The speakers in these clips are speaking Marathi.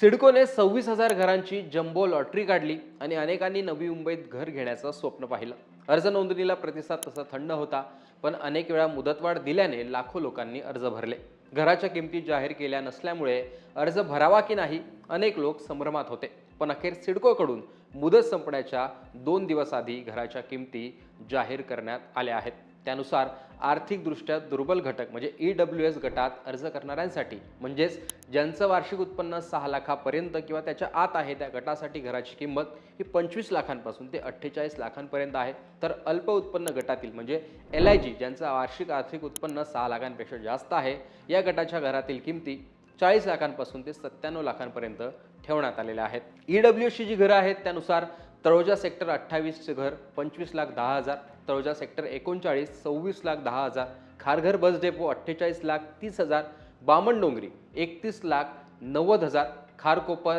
सिडकोने सव्वीस हजार घरांची जम्बो लॉटरी काढली आणि अनेकांनी नवी मुंबईत घर घेण्याचं स्वप्न पाहिलं. अर्ज नोंदणीला प्रतिसाद तसा थंड होता पण अनेक वेळा मुदतवाढ दिल्याने लाखो लोकांनी अर्ज भरले. घराच्या किमती जाहीर केल्या नसल्यामुळे अर्ज भरावा की नाही अनेक लोक संभ्रमात होते. पण अखेर सिडकोकडून मुदत संपण्याच्या दोन दिवस आधी घराच्या किमती जाहीर करण्यात आल्या आहेत. त्यानुसार आर्थिकदृष्ट्या दुर्बल घटक म्हणजे ई डब्ल्यू एस गटात अर्ज करणाऱ्यांसाठी म्हणजेच ज्यांचं वार्षिक उत्पन्न सहा लाखापर्यंत किंवा त्याच्या आत आहे त्या गटासाठी घराची किंमत ही पंचवीस लाखांपासून ते अठ्ठेचाळीस लाखांपर्यंत आहे. तर अल्प उत्पन्न गटातील म्हणजे एल आय जी ज्यांचं वार्षिक आर्थिक उत्पन्न सहा लाखांपेक्षा जास्त आहे या गटाच्या घरातील किमती चाळीस लाखांपासून ते सत्त्याण्णव लाखांपर्यंत ठेवण्यात आलेल्या आहेत. ई डब्ल्यू सी जी घरं आहेत त्यानुसार तळोजा सेक्टर अठ्ठावीसचे घर पंचवीस लाख दहा हजार. तळोजा सेक्टर एकोणचाळीस सव्वीस लाख दहा हजार. खारघर बस डेपो अठ्ठेचाळीस लाख तीस हजार. बामण डोंगरी एकतीस लाख नव्वद हजार. खारकोपर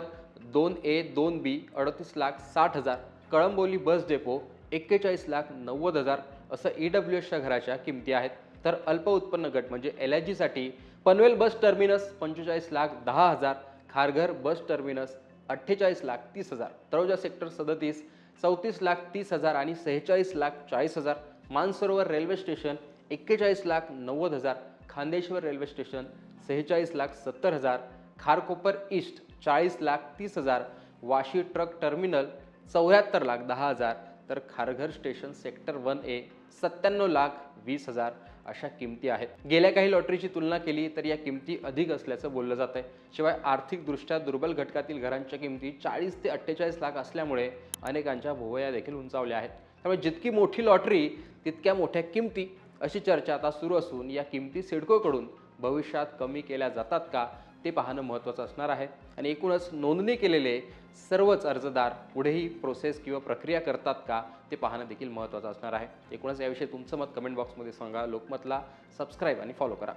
दोन ए दोन बी अडतीस लाख साठ हजार. कळंबोली बस डेपो एक्केचाळीस लाख नव्वद हजार. असं ई डब्ल्यू एसच्या घराच्या किमती आहेत. तर अल्प उत्पन्न गट म्हणजे एल आय जीसाठी पनवेल बस टर्मिनस पंचेचाळीस लाख दहा हजार. खारघर बस टर्मिनस अठ्ठेचाळीस लाख तीस हजार. तळोजा सेक्टर सदतीस चौतीस लाख तीस हजार आणि सेहेचाळीस लाख चाळीस हजार. मानसरोवर रेल्वे स्टेशन एक्केचाळीस लाख नव्वद हजार. खांदेश्वर रेल्वे स्टेशन सेहेचाळीस लाख सत्तर हजार. खारकोपर ईस्ट चाळीस लाख तीस हजार. वाशी ट्रक टर्मिनल चौऱ्याहत्तर लाख दहा हजार. तर Kharghar station sector one A सत्त्याण्णव लाख वीस हजार. अशा किमती आहेत. गेल्या काही लॉटरीची तुलना केली तर या किमती अधिक असल्याचं बोललं जात आहे शिवाय आर्थिकदृष्ट्या दुर्बल घटकातील घरांच्या किमती चाळीस ते अठ्ठेचाळीस लाख असल्यामुळे अनेकांच्या भुवया देखील उंचावल्या आहेत. त्यामुळे जितकी मोठी लॉटरी तितक्या मोठ्या किमती अशी चर्चा आता सुरू असून या किमती सिडकोकडून भविष्यात कमी केल्या जातात का? ते पाहणं महत्त्वाचं असणार आहे. आणि एकूणच नोंदणी केलेले सर्वच अर्जदार पुढेही प्रोसेस किंवा प्रक्रिया करतात का ते पाहणं देखील महत्त्वाचं असणार आहे. एकूणच याविषयी तुमचं मत कमेंट बॉक्समध्ये सांगा. लोकमतला सबस्क्राईब आणि फॉलो करा.